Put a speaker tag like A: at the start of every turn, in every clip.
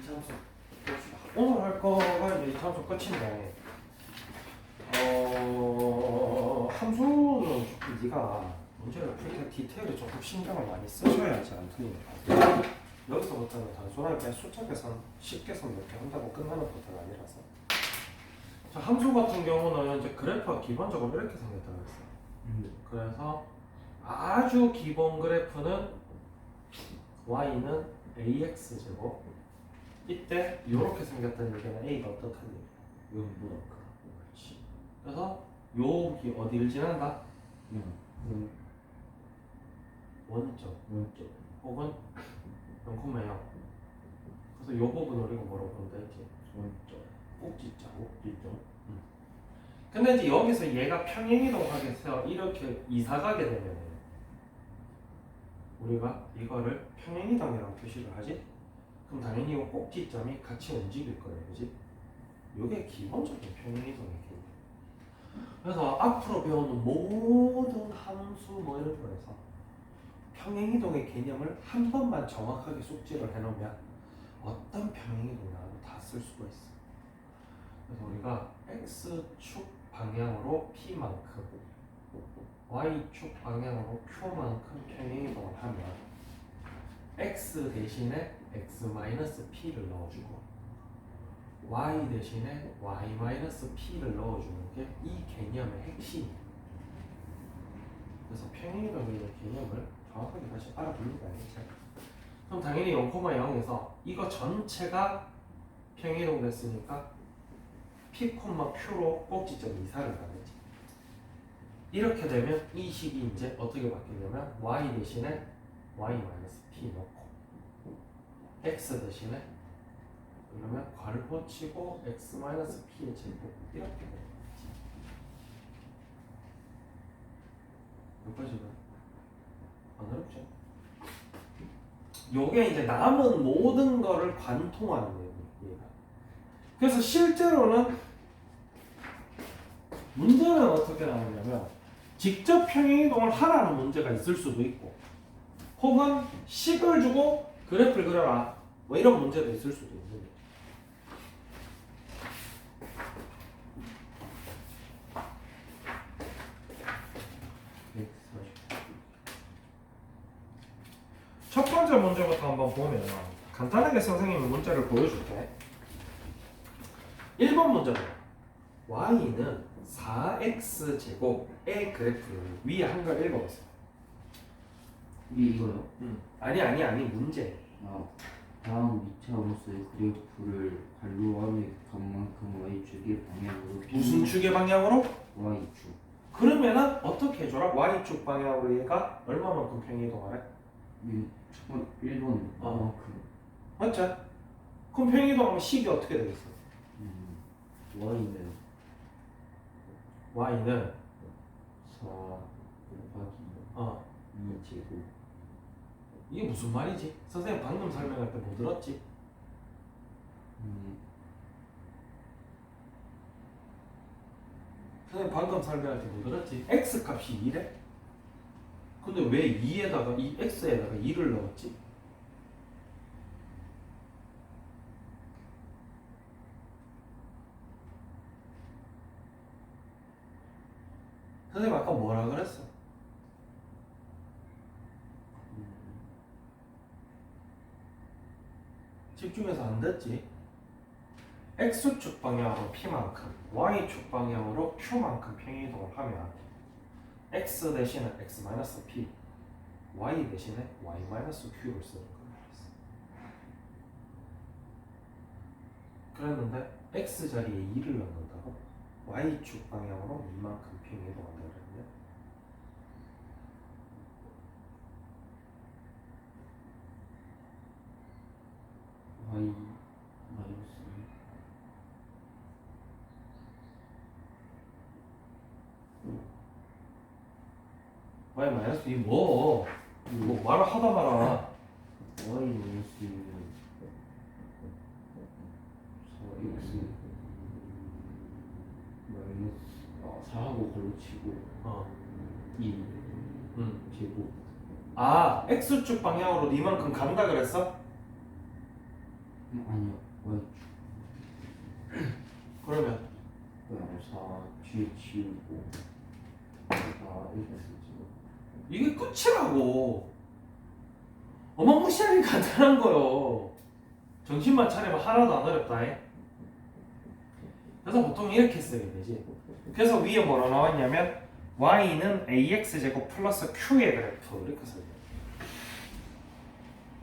A: 이참수 봅시다. 오늘 할 거가 이제 이참수 끝인데 어 함수는 네가 문제를 풀 때 디테일에 조금 신경을 많이 쓰셔야지 안 틀립니다. 여기서부터는 단순하게 숫자 계산, 식 계산 이렇게 한다고 끝나는 것은 아니라서 자 함수 같은 경우는 이제 그래프가 기본적으로 이렇게 생겼다고 했어요.
B: 음.
A: 그래서 아주 기본 그래프는 y는 ax 제곱 이때 이렇게 생겼다는 얘기는 a가 어떻다는 얘기야?
B: 음보다 크.
A: 그렇지. 그래서 여기 어디를 지난다?
B: 음.
A: 음, 원점
B: 원점.
A: 혹은 0,0 그래서 요 부분 우리가 뭐라고 부른다 했지?
B: 원점.
A: 꼭지자
B: 꼭지점.
A: 근데 이제 여기서 얘가 평행이동하게 해서 이렇게 이사 가게 되면 우리가 이거를 평행이동이라고 표시를 하지? 그럼 당연히 이 꼭지점이 같이 움직일 거예요, 그지? 이게 기본적인 평행이동의 개념. 그래서 앞으로 배우는 모든 함수 뭐 이런 거에서 평행이동의 개념을 한 번만 정확하게 숙지를 해놓으면 어떤 평행이동 나와도 다 쓸 수가 있어. 그래서 우리가 x축 방향으로 p만큼 y축 방향으로 q만큼 평행이동을 하면 x 대신에 x-p를 넣어주고 y 대신에 y-p를 넣어주는 게 이 개념의 핵심이에요. 그래서 평행이동의 개념을 정확하게 다시. 이제. 그럼 당연히 0,0에서 이거 전체가 평행이동 됐으니까 P, Q로 꼭지점 이사를 가겠지. 이렇게 되면 이 식이 이제 어떻게 바뀌냐면 y 대신에 y-p 넣고 x 대신에 그러면 괄호 치고 x-p의 제곱 이렇게 되는 거지. 여기까지는 안 어렵죠? 요게 이제 남은 모든 거를 관통하는. 얘가. 그래서 실제로는 문제는 어떻게 나오냐면 직접 평행이동을 하라는 문제가 있을 수도 있고 혹은 식을 주고 그래프를 그려라 뭐 이런 문제도 있을 수도 있는 거예요. 첫 번째 문제부터 한번 보면 간단하게 선생님이 문제를 보여줄게. 1번 문제는 y는 4x 제곱의 그래프를 위에 한글 읽어보세요.
B: 이 이거요?
A: 아니 아니 아니 문제.
B: 아 다음 위치함으로서의 그래프를 관로함의 값만큼 y축의 방향으로
A: 무슨 축의 방향으로?
B: y축.
A: 그러면은 어떻게 해줘라? y축 방향으로 얘가 얼마만큼 평행 이동하래?
B: 이첫 1번
A: 어.
B: 그만큼
A: 맞죠? 그럼 평행 이동하면 식이 어떻게 되겠어?
B: 음, y는
A: y는
B: 4 곱하기
A: 어
B: 2 제곱
A: 이게 무슨 말이지? 선생님 방금 설명할 때못 들었지?
B: 음,
A: 선생님 방금 설명할 때못 들었지? x 값이 2래? 근데 왜 2에다가 이 x에다가 2를 넣었지? 선생님 아까 뭐라 그랬어? 집중해서 안 됐지? x축 방향으로 p만큼 y축 방향으로 q만큼 평행이동을 하면 x 대신에 x-p y 대신에 y-q를 쓰는 거예요 그랬는데 x 자리에 2를 넣는다고? Y축 방향으로 이만큼 평행이동한다 그랬는데
B: y 마이너스
A: y 마이너스 이 뭐? 뭐 말을 하다 말아
B: y 마이너스 1은 4x 마이너스 아 4하고 걸러치고
A: 어.
B: 2
A: 음.
B: 제곱
A: 아 x축 방향으로 이만큼 간다 그랬어?
B: 음, 아니요 y축
A: 그러면
B: 그다음에 4 뒤에 치우고 4 x 지금
A: 이게 끝이라고. 어마무시하게 간단한 거요. 정신만 차리면 하나도 안 어렵다. 잉? 그래서 보통 이렇게 쓰게 되지. 그래서 위에 뭐라 나왔냐면 y는 ax 제곱 플러스 q의 그래프 이렇게 써요.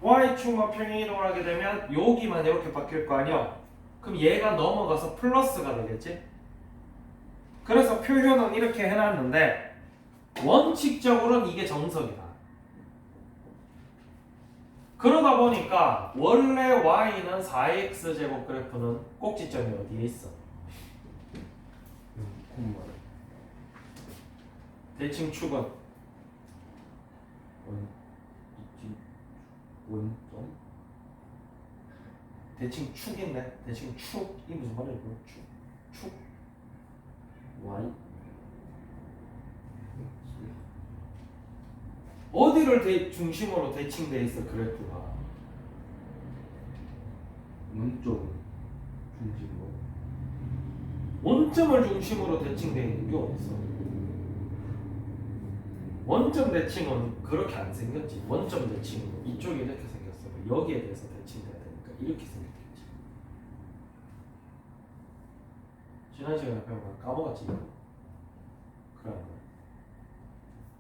A: Y축만 평행 이동을 하게 되면 여기만 이렇게 바뀔 거 아니야. 그럼 얘가 넘어가서 플러스가 되겠지. 그래서 표현은 이렇게 해놨는데 원칙적으로는 이게 정석이다. 그러다 보니까 원래 y는 4x 제곱 그래프는 꼭지점이 어디에 있어? 대칭 축은
B: 원점
A: 대칭 축인데 대칭 축이 무슨 말이고 축 축.
B: y
A: 어디를 대, 중심으로 대칭돼 있어 그래프가?
B: 원점 중심으로
A: 원점을 중심으로 대칭돼 있는 게 어딨어? 원점 대칭은 그렇게 안 생겼지. 원점 대칭은 여기에 대해서 대칭돼야 되니까 이렇게 생겼겠지. 지난 시간에 배운 거 까먹었지? 그래.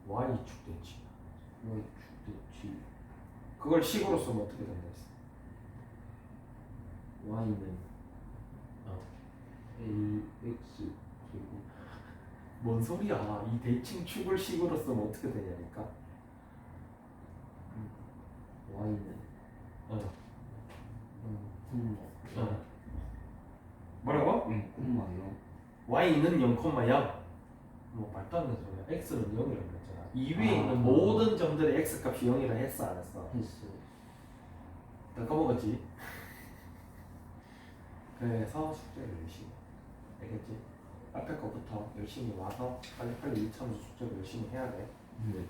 A: y축 대칭.
B: y축 대치
A: 그걸 식으로 쓰면 어떻게 된다 했어?
B: y는
A: 어.
B: ax 그리고
A: 뭔 소리야? 이 대칭 축을 식으로 쓰면 어떻게 되냐니까.
B: y는
A: 어.
B: 콤마
A: 어. 뭐라고?
B: 응 콤마요
A: y는 0,0 뭐 말도 안 되는 소리야 x는 0이라고 그랬잖아 이 위에
B: 아.
A: 있는 모든 점들의 x 값이 0이라 했어 안 했어?
B: 했어
A: 나 까먹었지? 그래서 숙제를 열심히 알겠지? 앞에 거부터 열심히 와서 빨리빨리 이참수 숙제를 열심히 해야 돼
B: 네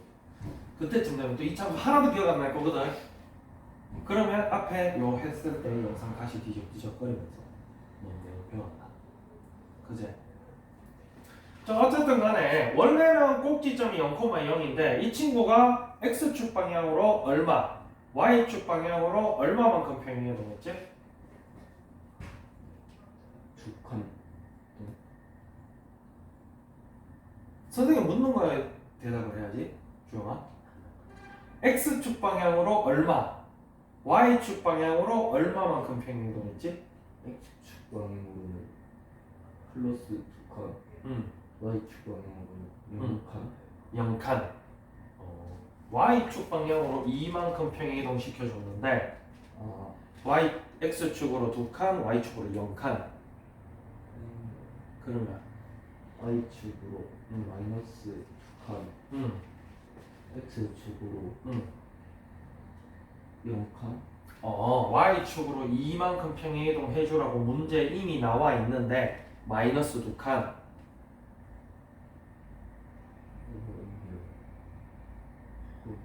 A: 그때쯤 되면 또 이참수 하나도 기억 안 날 거거든 그러면 앞에 요 했을 때 영상 다시 뒤적뒤적거리면서 뭐 내용 배웠다 그제? 자 어쨌든 간에 원래는 꼭지점이 0,0인데 이 친구가 x축 방향으로 얼마 y축 방향으로 얼마만큼 평행이 되겠지?
B: 두칸
A: 선생님 묻는 거에 대답을 해야지 주영아 x축 방향으로 얼마 y축 방향으로 얼마만큼 평행이 되겠지?
B: x축 방향으로는 플러스 두칸
A: 음.
B: y축 방향으로는
A: 음.
B: 0칸
A: 0칸 어, y축 방향으로 이만큼 평행 이동 시켜줬는데
B: 아
A: y x축으로 2칸 y축으로 0칸
B: 음,
A: 그러면
B: y축으로
A: 음.
B: 마이너스 두칸
A: 음,
B: x축으로
A: 음.
B: 0칸
A: 어, y축으로 이만큼 평행 이동해 주라고 문제 이미 나와 있는데 마이너스 2칸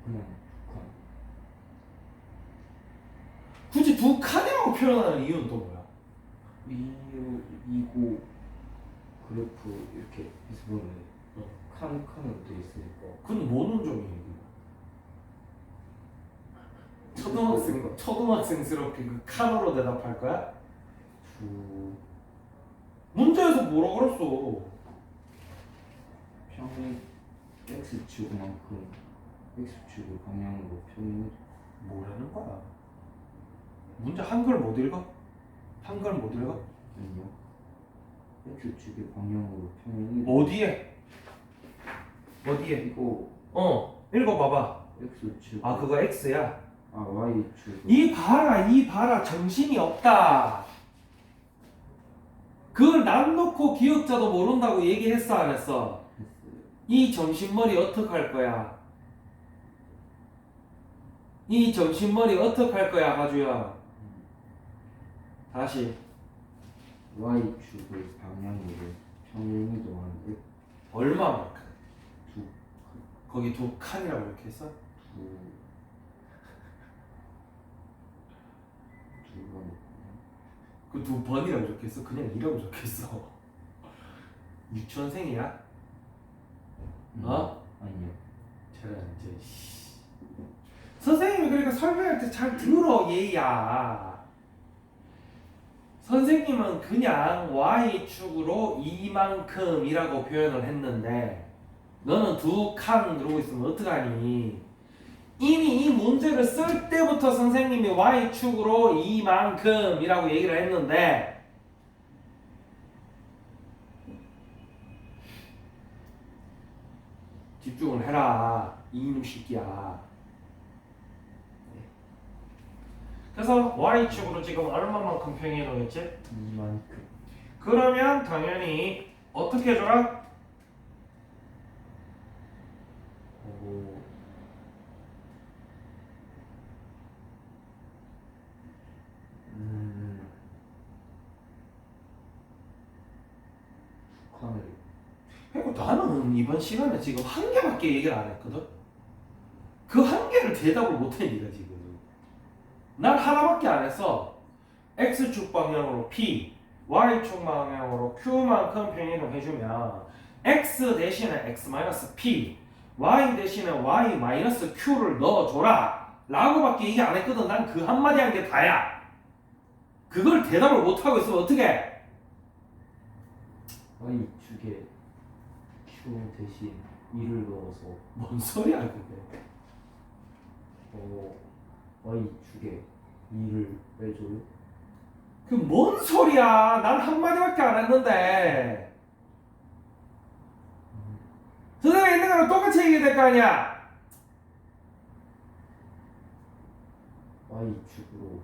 B: 그냥 두 칸
A: 굳이 두 칸이라고 표현하는 이유는 또 뭐야?
B: 이유 이고 그래프 이렇게 해서 보면
A: 어.
B: 칸 칸으로 돼 있으니까
A: 그건 뭔 운종이에요? 초등학생 초등학생스럽게 그 칸으로 대답할 거야?
B: 두
A: 문제에서 뭐라 그랬어?
B: 평행 x축만큼 x축을 방향으로 평행
A: 뭐라는 거야? 문제 한글 못 읽어? 한글 못 읽어?
B: 아니요 x축의 방향으로 평행이
A: 어디에? 어디에?
B: 이거
A: 어 읽어봐봐.
B: x축
A: 아 그거 x야.
B: 아 y축
A: 이 봐라 이 봐라 정신이 없다. 그걸 남 놓고 기억자도 모른다고 얘기했어 안 했어? 이 정신머리 어떡할 거야? 이 정신머리 어떡할 거야 가주야? 다시
B: y축의 방향으로 평행 이동하는
A: 얼마만큼?
B: 두
A: 거기 두 칸이라고 이렇게 했어?
B: 두, 두 번,
A: 그두 번이라고 적혔어? 그냥 이라고 적혔어. 유치원생이야? 어?
B: 아니요.
A: 저런 이제 씨. 선생님이 그러니까 설명할 때 잘 들어 얘야. 선생님은 그냥 y축으로 이만큼이라고 표현을 했는데 너는 두칸 이러고 있으면 어떡하니? 이미 이 문제를 쓸 때부터 선생님이 y축으로 이만큼이라고 얘기를 했는데 집중을 해라 이놈 새끼야 그래서 y축으로 지금 얼마만큼 평행이 동했지?
B: 이만큼.
A: 그러면 당연히 어떻게 해줘라?
B: 오. 음. 칸을
A: 그리고 나는 이번 시간에 지금 한 개밖에 얘기를 안 했거든. 그 한 개를 대답을 못해 니가 지금. 난 하나밖에 안 했어. x축 방향으로 p, y축 방향으로 q만큼 평행이동 해주면 x 대신에 x p, y 대신에 y q를 넣어줘라. 라고밖에 얘기 안 했거든. 난 그 한마디 한 게 다야. 그걸 대답을 못하고 있으면 어떡해?
B: Y 축에 q 대신 2를 넣어서
A: 뭔 소리야 그게.
B: 어 y 축에 2를 빼줘요.
A: 그 뭔 소리야? 난 한마디밖에 안 했는데. 선생님 있는 거랑 똑같이 얘기해야 될 거 아니야?
B: y 축으로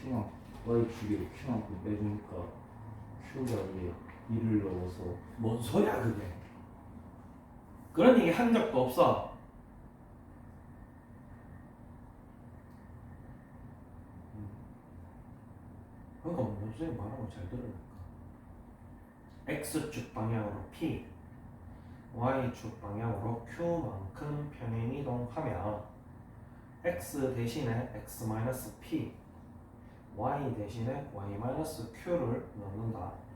B: q만 y 축에 q만큼 빼주니까 자리에 2를 넣어서
A: 뭔 소리야 그게? 그런 얘기 한 적도 없어. 그러니까 뭐 선생님 말하는 거잘 들으니까. x축 방향으로 p, y축 방향으로 q만큼 평행이동하면 x 대신에 x p, y 대신에 y q를 넣는다.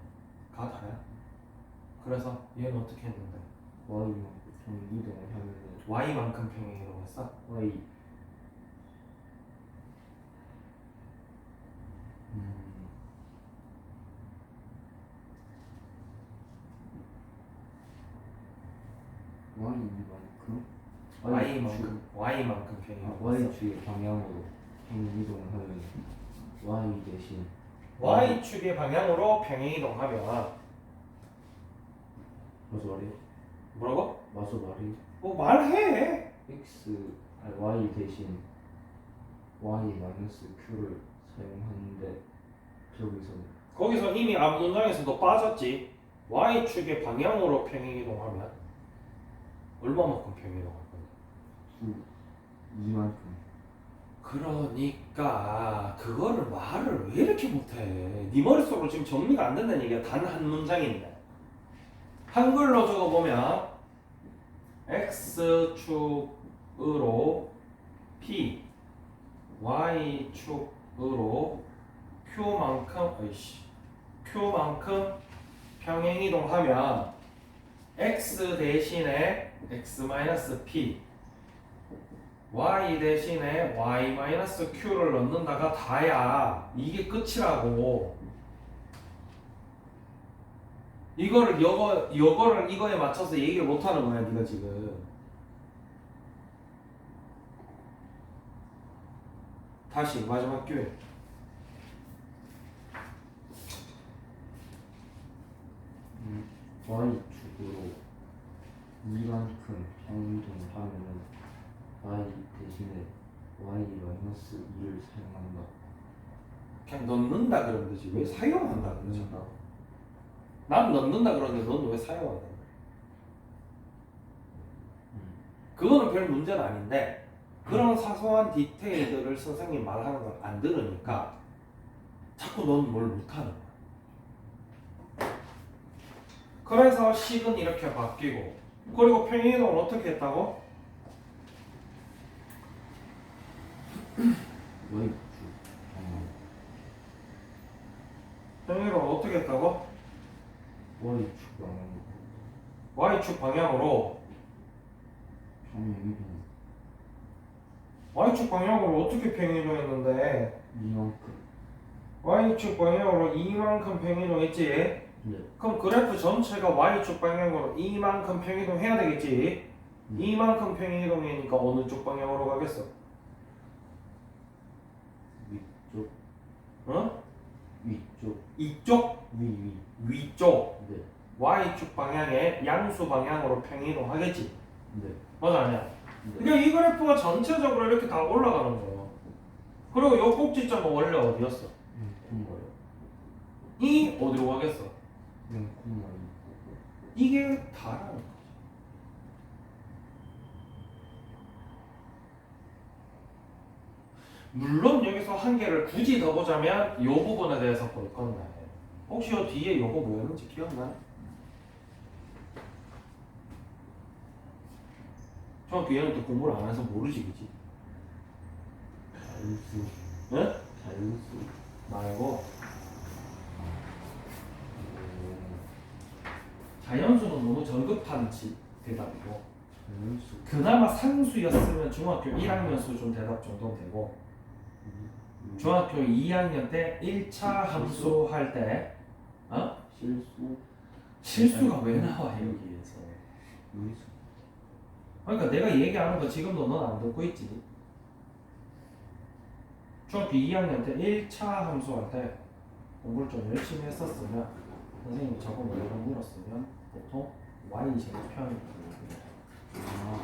A: 가 다야. 그래서 얘는 어떻게 했는데?
B: y만큼 이동을 하면은
A: y만큼 평행이동했어?
B: y 음 y만큼
A: y만큼 y만큼
B: 아,
A: 평행이동했어.
B: y 축의 방향으로 평행 이동을 하면 y 대신
A: y축의 방향으로 평행이동하면
B: 맞아 말해
A: 뭐라고?
B: 맞아 말해
A: 뭐 말해.
B: x 아니 y 대신 y 마이너스 q를 사용하는데 저기서
A: 거기서 이미 앞 문장에서도 빠졌지. y축의 방향으로 평행이동하면 얼마만큼 평행이동할 건데?
B: 두 이만큼
A: 그러니까 그거를 말을 왜 이렇게 못해? 네 머릿속으로 지금 정리가 안 된다는 얘기야. 단 한 문장인데. 한글로 적어보면 x축으로 p, y축으로 q만큼 어이씨 q만큼 평행이동하면 x 대신에 x p y 대신에 y q를 넣는다가 다야. 이게 끝이라고. 이거를 여거 여거를 이거에 맞춰서 얘기를 못 하는 거야, 네가 지금. 다시 마지막 기회.
B: 음, y 축으로 이만큼 하면은 y 대신에 y 마이너스 2를 사용한다
A: 그냥 넣는다 그런 거지. 왜 사용한다 그러지? 난 넣는다 그러는데 넌왜 사용한다?
B: 음.
A: 그거는 별 문제는 아닌데 그런 사소한 디테일들을 선생님 말하는 걸 안 들으니까 자꾸 넌뭘 못하는 거야. 그래서 식은 이렇게 바뀌고 그리고 평행이동을 어떻게 했다고?
B: Y 축 어,
A: 어떻게 했다고?
B: Y축 방향으로
A: y축 방향으로
B: 평행이동
A: y축 방향으로 어떻게 평행이동 했는데
B: 이만큼
A: y축 방향으로 이만큼 평행이동 했지?
B: 네
A: 그럼 그래프 전체가 y축 방향으로 이만큼 평행이동 해야 되겠지?
B: 음.
A: 이만큼 평행이동이니까 어느 쪽 방향으로 가겠어?
B: 위쪽
A: 어?
B: 위쪽
A: 이쪽
B: 위위
A: 위쪽
B: 네
A: y축 방향의 양수 방향으로 평행이동하겠지?
B: 네.
A: 맞아 아니야?
B: 네.
A: 그러니까 이 그래프가 전체적으로 이렇게 다 올라가는 거예요. 그리고 요 꼭지점은 원래 어디였어?
B: 음, 콤마요
A: 이 어디로 가겠어?
B: 음, 콤마요
A: 이게 다라는 거지. 물론 여기서 한 개를 굳이 더 보자면 이 부분에 대해서 볼 건데 혹시 요 뒤에 요거 뭐였는지 기억나요? 저 뒤에는 또 공부를 안 해서 모르지 그지?
B: 자연수
A: 응?
B: 자연수
A: 말고
B: 음,
A: 자연수는 너무 저급한 지- 대답이고
B: 자연수
A: 그나마 상수였으면 중학교 1학년 수준 대답 정도 되고
B: 음,
A: 중학교 2학년 때 1차 함수? 할 때 어?
B: 실수?
A: 실수가 왜 나와 여기에서?
B: 루이스
A: 그러니까 내가 얘기하는 거 지금도 넌 안 듣고 있지. 중학교 2학년 때 1차 함수 할 때 공부를 좀 열심히 했었으면 선생님이 저거 뭐라고 물었으면 보통 y 제곱편이
B: 아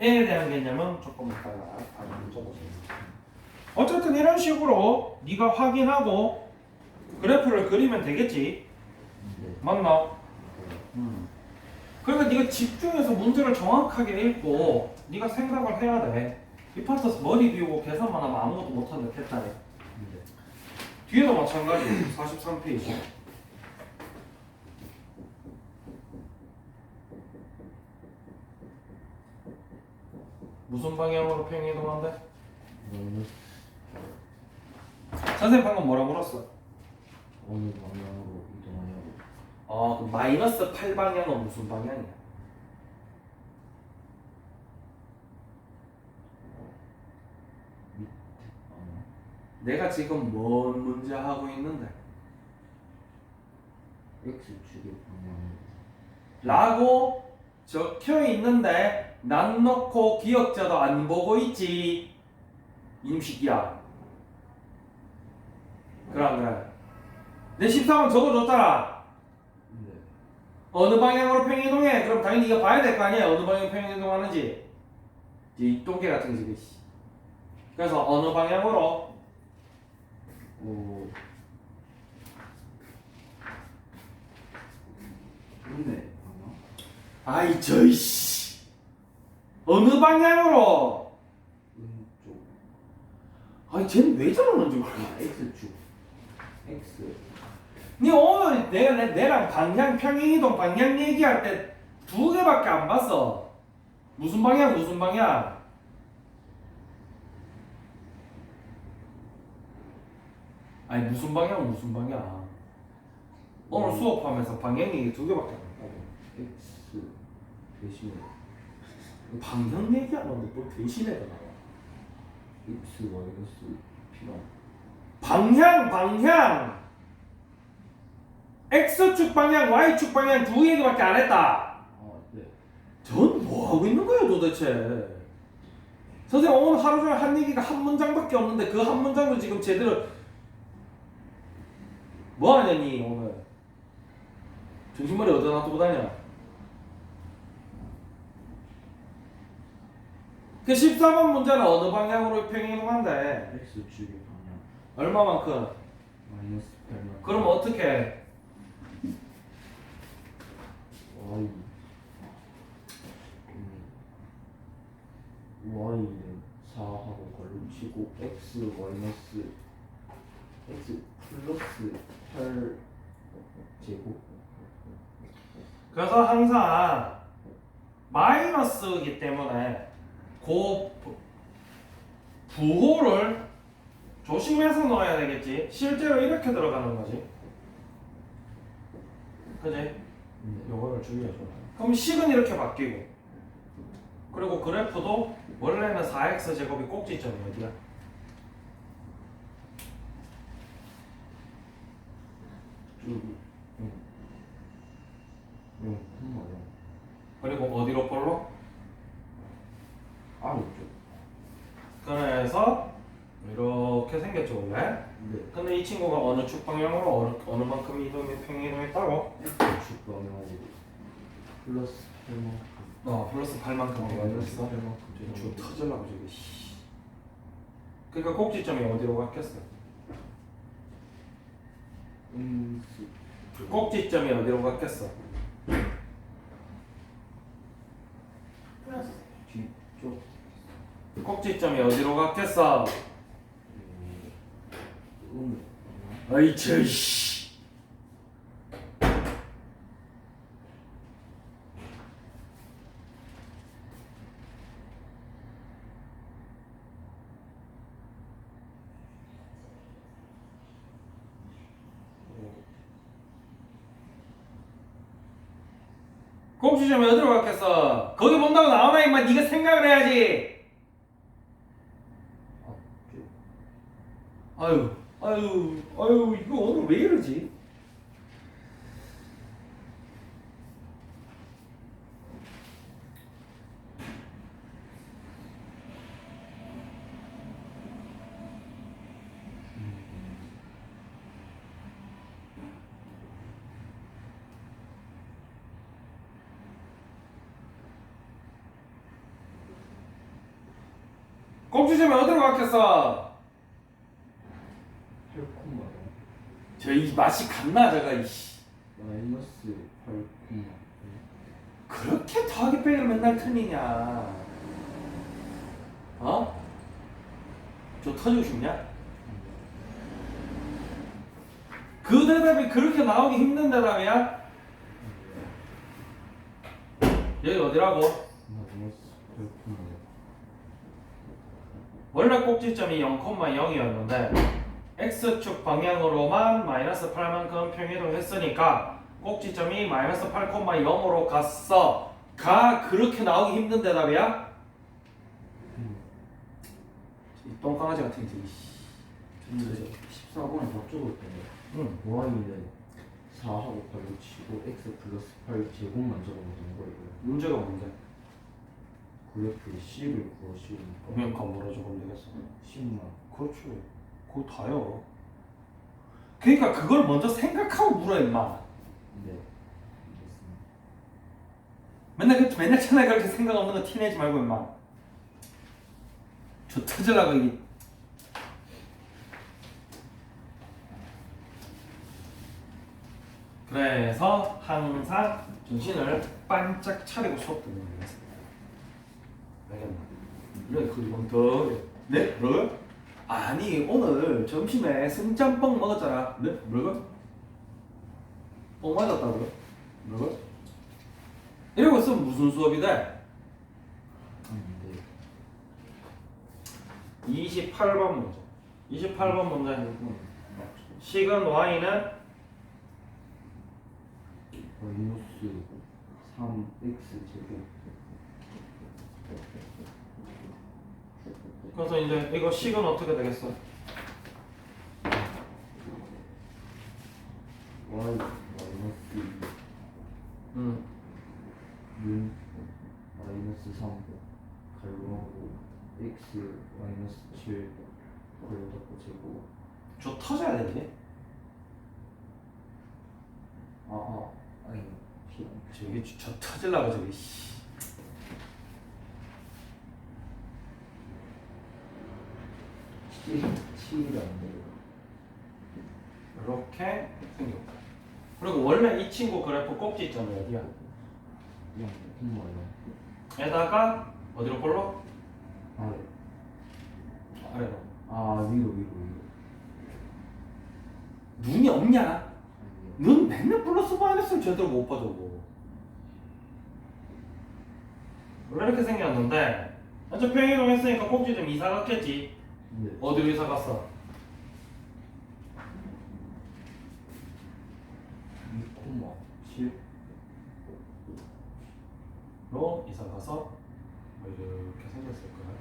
A: 에 대한 개념은 조금 이따가 다시 물어보세요. 어쨌든 이런 식으로 네가 확인하고 그래프를 그리면 되겠지.
B: 네.
A: 맞나? 그러니까 네가 집중해서 문제를 정확하게 읽고 네가 생각을 해야 돼. 이 파트에서 머리 비우고 계산만 하면 아무것도 못한다 했다네.
B: 네.
A: 뒤에도 마찬가지. 43페이지. 무슨 방향으로 평행 이동한대?
B: 어느
A: 선생님 방금 뭐라 물었어?
B: 어느 방향으로 이동하냐고
A: 어, 그 마이너스 8 방향은 무슨 방향이야?
B: 아
A: 내가 지금 뭔 문제 하고 있는데?
B: X축의 방향
A: 라고 적혀 있는데 난 놓고 기억자도 안 보고 있지 임식이야 그래? 내 13번 적어줬잖아
B: 네
A: 어느 방향으로 평행이동해? 그럼 당연히 이거 봐야 될 거 아니야 어느 방향으로 평행이동하는지 이 똥개 같은 집이 씨. 그래서 어느 방향으로
B: 오. 있네 방향
A: 아이 저이씨 어느 방향으로
B: 왼쪽
A: 아니 쟤는 왜 저러는지 모르겠어
B: 아 X축 X
A: 니 오늘 내가 내, 내랑 방향 평행이동 방향 얘기할 때 두 개밖에 안 봤어. 무슨 방향 무슨 방향? 아니 무슨 방향 무슨 방향? 오늘 수업하면서 방향 얘기 두 개밖에 안 봤다고.
B: X 대신에
A: 방향 얘기하는데 또 대신에가 나와.
B: X 마이너스 P랑
A: 방향 방향. X축 방향 Y축 방향 두 얘기밖에 안 했다.
B: 아 네
A: 전 뭐 하고 있는 거예요 도대체? 선생님 오늘 하루 종일 한 얘기가 한 문장밖에 없는데 그 한 문장도 지금 제대로 뭐 하냐 니 오늘 정신머리 어디다 놔두고 다녀? 그 14번 문제는 어느 방향으로 평행이동한대?
B: X축의 방향
A: 얼마만큼?
B: 마이너스 8만
A: 그럼 어떻게 해?
B: Y 음, Y는 4하고 걸로 치고 X 마이너스 X 플러스 8 제곱
A: 그래서 항상 마이너스이기 때문에 그 부- 부호를 조심해서 넣어야 되겠지. 실제로 이렇게 들어가는 거지. 그지?
B: 네.
A: 요거를 주의해줘. 그럼 식은 이렇게 바뀌고. 그리고 그래프도 원래는 4x 제곱이 꼭지점이 어디야?
B: 쭉. 응. 응. 뭐야?
A: 그리고 어디로 볼로?
B: 아래쪽.
A: 그래서 이렇게 생겼죠 원래.
B: 네.
A: 근데 이 친구가 어느 축 방향으로 어느, 어느 만큼 이동이 평이동했다고?
B: X 방향으로 플러스 8만큼.
A: 어 플러스 8만큼
B: 마이너스
A: 이동했어.
B: 8만큼.
A: 주 터질라고 저기. 씨. 그러니까 꼭지점이 어디로 갔겠어?
B: 음.
A: 꼭지점이 어디로 갔겠어?
B: 뒤쪽.
A: 꼭지점이 어디로 갔겠어?
B: 음.
A: 아이 저씨. 꼭지점이 어디로 갔겠어? 거기 본다고 나오나 임마 네가 생각을 해야지.
B: 앞쪽.
A: 아유, 아유, 아유, 이거 오늘 왜 이러지? 꼭지점이 어디로 갔겠어?
B: 8콤마.
A: 저이 맛이 갔나 저가 이씨.
B: 마이너스 8콤마.
A: 그렇게 더하기 빼기를 맨날 틀리냐? 어? 저 터지고 싶냐? 그 대답이 그렇게 나오기 힘든 대답이야? 여기 어디라고?
B: 마이너스 8콤마.
A: 원래 꼭지점이 0,0이었는데 x축 방향으로만 마이너스 8만큼 평이동했으니까 꼭지점이 마이너스 8,0으로 갔어. 가 그렇게 나오기 힘든 대답이야? 이 똥강아지 같은 게.
B: 근데 14번에 다 적었던데.
A: 응.
B: y는 4하고 8로 치고 x 플러스 8 제곱만 적으면 되는 거예요.
A: 문제가 뭔데?
B: 그래프 C를 구하시니까
A: 그냥 가 물어주면 되겠어.
B: 10만.
A: 그렇지. 그거 다요. 그러니까 그걸 먼저 생각하고 물어 임마.
B: 네. 알겠습니다.
A: 맨날 그 맨날 천에 그렇게 생각 없는 거 티내지 말고 임마. 저 터질라고 이. 그래서 항상 정신을 반짝 차리고 수업 듣는. 알 겠나? 그래 그리고 더 네? 뭐라고요? 아니 오늘 점심에 승짬뽕 먹었잖아. 네? 뭐라고? 뽕 맞았다고요? 뭐라고? 이러고 있으면 무슨 수업이 돼?
B: 음, 네.
A: 28번 문제. 28번 문제.
B: 음,
A: 식은 y는
B: 마이너스 3x 제곱.
A: 그래서 이제 이거 식은 어떻게 되겠어?
B: y 마이너스 2.
A: 음.
B: 윤 마이너스 3 갈고하고 x 마이너스 7 걸어닫고 제곱
A: 저 터져야 되지?
B: 아아 아니 피
A: 저기 저 터질라고 저기. 씨.
B: 칠 7이라는데
A: 이렇게 생겼고. 그리고 원래 이 친구 그래프 꼭지점이 어디야? 에다가 어디로 볼로?
B: 아래
A: 아래로.
B: 아 위로 위로 위로
A: 눈이 없냐? 눈 맨날 플러스 마이너스를 제대로 못 봐줘. 뭐. 원래 이렇게 생겼는데 완전 평행이동 했으니까 꼭지점 이사 갔겠지.
B: 네.
A: 어디 회사 갔어?
B: 이코마
A: 로 이사 가서 뭐 이렇게 생겼을 거야.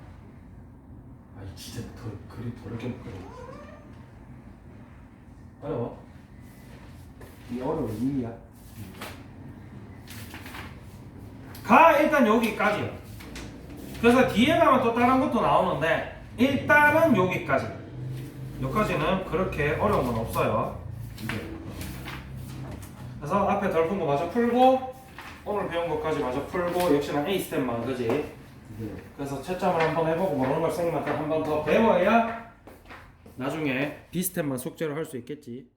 A: 아 진짜 더 그림 더럽게 그려. 어려워.
B: 이 어려운 이야.
A: 가 일단 여기까지. 그래서 뒤에 가면 또 다른 것도 나오는데 일단은 여기까지. 여기까지는 그렇게 어려운 건 없어요. 그래서 앞에 덜 푼 거 마저 풀고 오늘 배운 것까지 마저 풀고 역시나 A 스텝만 그지?
B: 네.
A: 그래서 채점을 한번 해보고 모르는 걸 생각만 한번 더 배워야 나중에 B 스텝만 숙제로 할 수 있겠지.